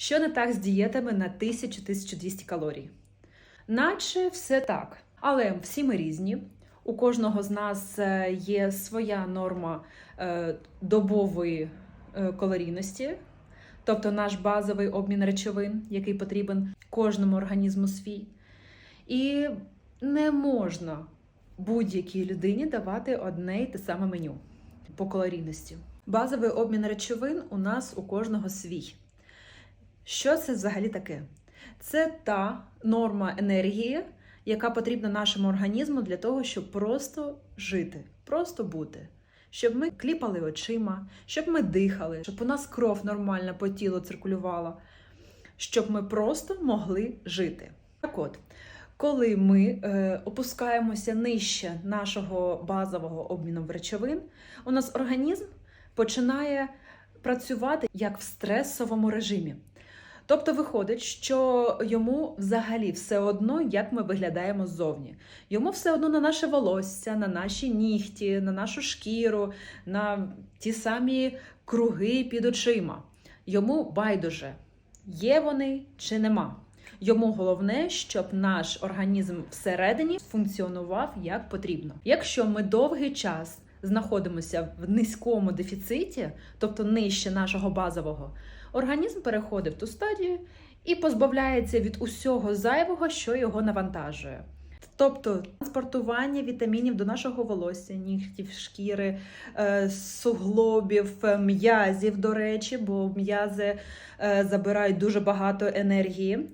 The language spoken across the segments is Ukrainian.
Що не так з дієтами на 1000-1200 калорій? Наче все так. Але всі ми різні. У кожного з нас е, є своя норма е, добової е, калорійності, тобто наш базовий обмін речовин, який потрібен кожному організму свій. І не можна будь-якій людині давати одне й те саме меню по калорійності. Базовий обмін речовин у нас у кожного свій. Що це взагалі таке? Це та норма енергії, яка потрібна нашому організму для того, щоб просто жити, просто бути. Щоб ми кліпали очима, щоб ми дихали, щоб у нас кров нормально по тілу циркулювала, щоб ми просто могли жити. Так от, коли ми е, опускаємося нижче нашого базового обміну речовин, у нас організм починає працювати як в стресовому режимі. Тобто виходить, що йому взагалі все одно, як ми виглядаємо ззовні. Йому все одно на наше волосся, на наші нігті, на нашу шкіру, на ті самі круги під очима. Йому байдуже, є вони чи нема. Йому головне, щоб наш організм всередині функціонував як потрібно. Якщо ми довгий час знаходимося в низькому дефіциті, тобто нижче нашого базового, організм переходить в ту стадію і позбавляється від усього зайвого, що його навантажує. Тобто транспортування вітамінів до нашого волосся, нігтів, шкіри, е, суглобів, е, м'язів, до речі, бо м'язи е, забирають дуже багато енергії.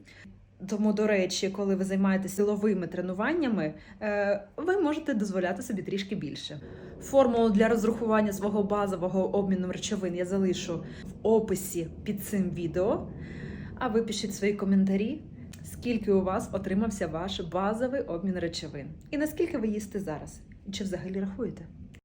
Тому, до речі, коли ви займаєтеся силовими тренуваннями, е, ви можете дозволяти собі трішки більше. Формулу для розрахування свого базового обміну речовин я залишу в описі під цим відео. А ви пишіть свої коментарі, скільки у вас отримався ваш базовий обмін речовин, і наскільки ви їсте зараз, і чи взагалі рахуєте.